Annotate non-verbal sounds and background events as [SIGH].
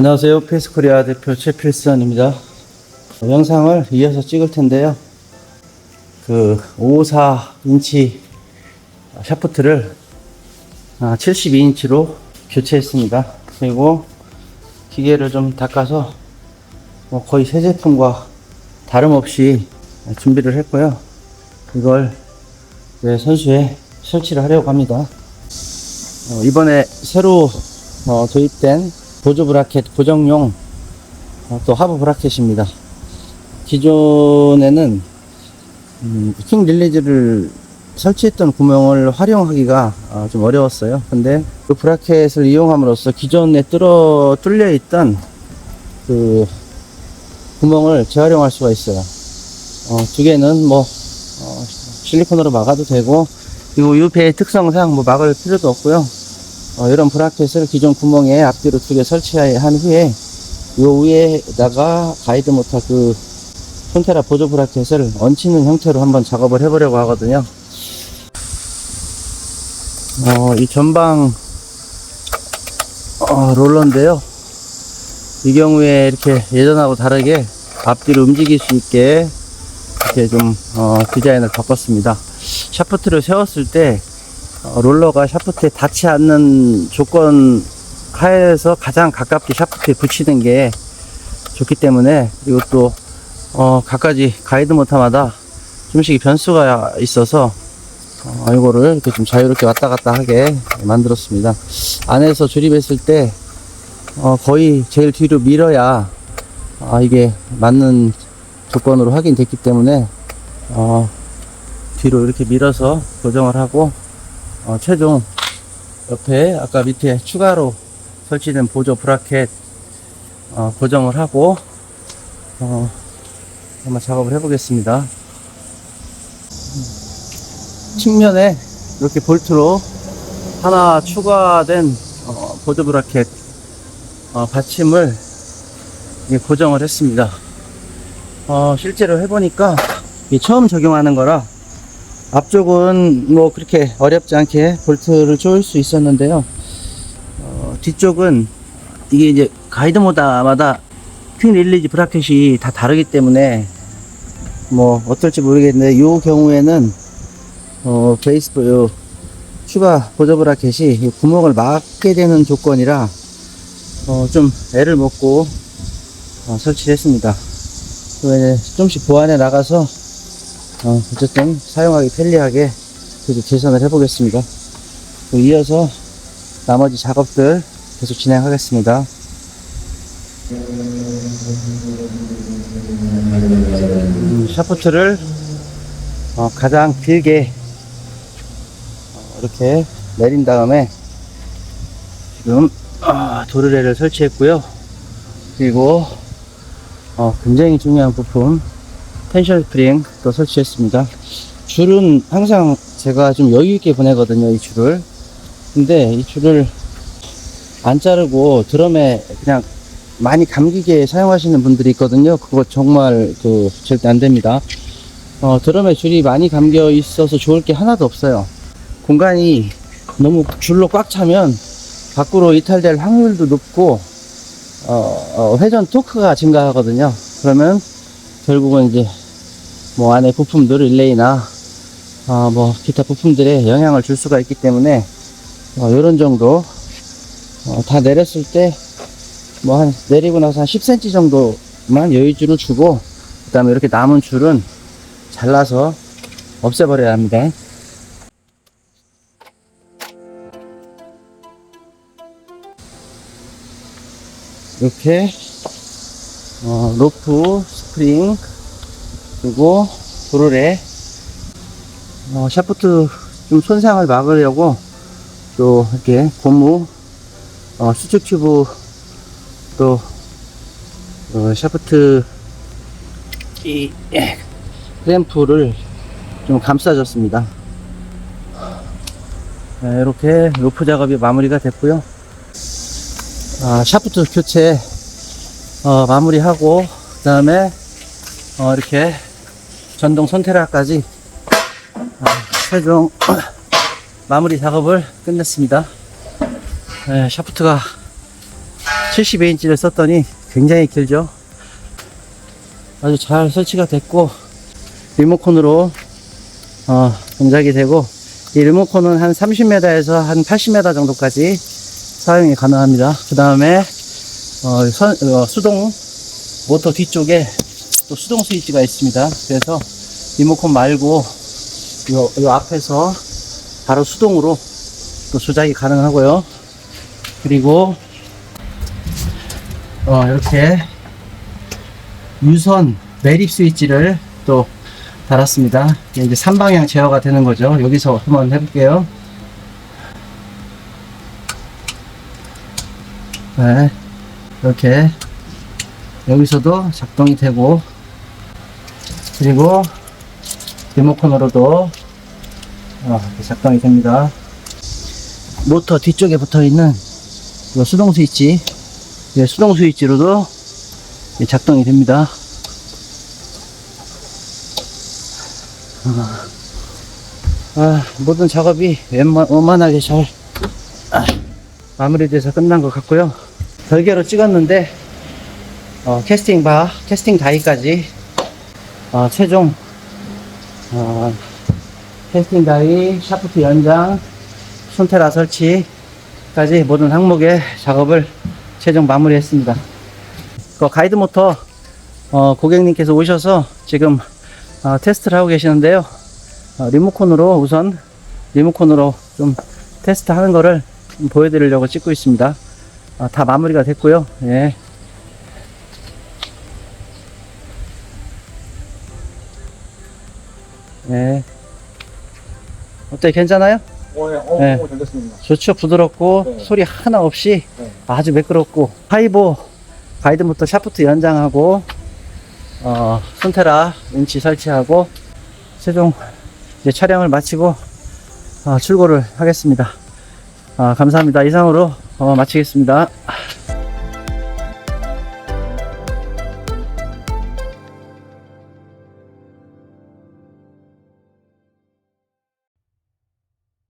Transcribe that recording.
안녕하세요. 페이스코리아 대표 최필선입니다. 영상을 이어서 찍을 텐데요. 그 54인치 샤프트를 72인치로 교체했습니다. 그리고 기계를 좀 닦아서 뭐 거의 새 제품과 다름없이 준비를 했고요. 이걸 이제 선수에 설치를 하려고 합니다. 어, 이번에 새로 어, 도입된 보조 브라켓 고정용 어, 또 하부 브라켓입니다. 기존에는 음, 킹 릴리즈를 설치했던 구멍을 활용하기가 어, 좀 어려웠어요. 근데 그 브라켓을 이용함으로써 기존에 뚫어 뚫려 있던 그 구멍을 재활용할 수가 있어요. 어, 두 개는 뭐 어, 실리콘으로 막아도 되고 그리고 이 배의 특성상 뭐 막을 필요도 없고요. 어, 이런 브라켓을 기존 구멍에 앞뒤로 두 개 설치한 후에 요 위에다가 가이드 모터 그 손테라 보조 브라켓을 얹히는 형태로 한번 작업을 해보려고 하거든요. 어, 이 전방 어, 롤러인데요. 이 경우에 이렇게 예전하고 다르게 앞뒤로 움직일 수 있게 이렇게 좀 어, 디자인을 바꿨습니다. 샤프트를 세웠을 때 어, 롤러가 샤프트에 닿지 않는 조건 하에서 가장 가깝게 샤프트에 붙이는 게 좋기 때문에 또 어, 각가지 가이드 모터마다 좀씩 변수가 있어서 어, 이거를 이렇게 좀 자유롭게 왔다 갔다 하게 만들었습니다. 안에서 조립했을 때 어, 거의 제일 뒤로 밀어야 아, 이게 맞는 조건으로 확인됐기 때문에 어, 뒤로 이렇게 밀어서 고정을 하고 어, 최종 옆에 아까 밑에 추가로 설치된 보조 브라켓 어, 고정을 하고 어, 한번 작업을 해보겠습니다. 측면에 이렇게 볼트로 하나 추가된 어, 보조 브라켓 어, 받침을 고정을 했습니다. 어, 실제로 해보니까 처음 적용하는 거라 앞쪽은 뭐 그렇게 어렵지 않게 볼트를 조일 수 있었는데요. 어, 뒤쪽은 이게 이제 가이드 모다마다 퀸 릴리지 브라켓이 다 다르기 때문에 뭐 어떨지 모르겠는데 이 경우에는 어 베이스 요 추가 보조 브라켓이 이 구멍을 막게 되는 조건이라 어 좀 애를 먹고 어, 설치했습니다. 를 이제 좀씩 보완해 나가서 어, 어쨌든 사용하기 편리하게 그래도 개선을 해보겠습니다. 또 이어서 나머지 작업들 계속 진행하겠습니다. 음, 샤프트를 어, 가장 길게 어, 이렇게 내린 다음에 지금 아, 도르래를 설치했고요. 그리고 어, 굉장히 중요한 부품 텐션 스프링 또 설치했습니다. 줄은 항상 제가 좀 여유 있게 보내거든요, 이 줄을. 근데 이 줄을 안 자르고 드럼에 그냥 많이 감기게 사용하시는 분들이 있거든요. 그거 정말 그 절대 안 됩니다. 어, 드럼에 줄이 많이 감겨 있어서 좋을 게 하나도 없어요. 공간이 너무 줄로 꽉 차면 밖으로 이탈될 확률도 높고 어, 어, 회전 토크가 증가하거든요. 그러면 결국은 이제 뭐 안에 부품들 릴레이나 어, 뭐 기타 부품들에 영향을 줄 수가 있기 때문에 어, 요런 정도 어, 다 내렸을 때 뭐 한 내리고 나서 한 10cm 정도만 여유줄을 주고 그 다음에 이렇게 남은 줄은 잘라서 없애버려야 합니다. 이렇게 어, 로프, 스프링, 그리고 도르래, 어, 샤프트 좀 손상을 막으려고 또 이렇게 고무, 어, 수축 튜브, 또, 어, 샤프트 이 예, 크램프를 좀 감싸줬습니다. 네, 이렇게 로프 작업이 마무리가 됐고요. 아, 샤프트 교체 어, 마무리하고 그 다음에 어, 이렇게 전동 손테라까지 어, 최종 [CLEARS THROAT] 마무리 작업을 끝냈습니다. 네, 샤프트가 72인치를 썼더니 굉장히 길죠. 아주 잘 설치가 됐고 리모컨으로 어, 동작이 되고 이 리모컨은 한 30m에서 한 80m 정도까지 사용이 가능합니다. 그 다음에 어, 선- 어, 수동 모터 뒤쪽에 또 수동 스위치가 있습니다. 그래서 리모컨 말고 요, 요 앞에서 바로 수동으로 또 조작이 가능하고요. 그리고 어, 이렇게 유선 매립 스위치를 또 달았습니다. 이제 3방향 제어가 되는 거죠. 여기서 한번 해볼게요. 네. 이렇게 여기서도 작동이 되고 그리고 리모컨으로도 어, 이렇게 작동이 됩니다. 모터 뒤쪽에 붙어 있는 이 수동 스위치, 이 수동 스위치로도 이 작동이 됩니다. 아, 아, 모든 작업이 웬만, 원만하게 잘 아, 마무리돼서 끝난 것 같고요. 별개로 찍었는데 어, 캐스팅 바, 캐스팅 다이까지 어, 최종 어, 캐스팅 다이, 샤프트 연장, 손테라 설치까지 모든 항목의 작업을 최종 마무리했습니다. 그 가이드 모터 어, 고객님께서 오셔서 지금 어, 테스트를 하고 계시는데요. 어, 리모컨으로 우선 리모컨으로 좀 테스트 하는 거를 좀 보여드리려고 찍고 있습니다. 어, 다 마무리가 됐고요. 예. 예. 어때 괜찮아요? 어, 예, 어, 네. 어, 잘 됐습니다. 좋죠. 부드럽고 네. 소리 하나 없이 네. 아주 매끄럽고 하이보 가이드부터 샤프트 연장하고 어, 손테라 윈치 설치하고 최종 이제 촬영을 마치고 어, 출고를 하겠습니다. 아, 감사합니다. 이상으로 어, 마치겠습니다.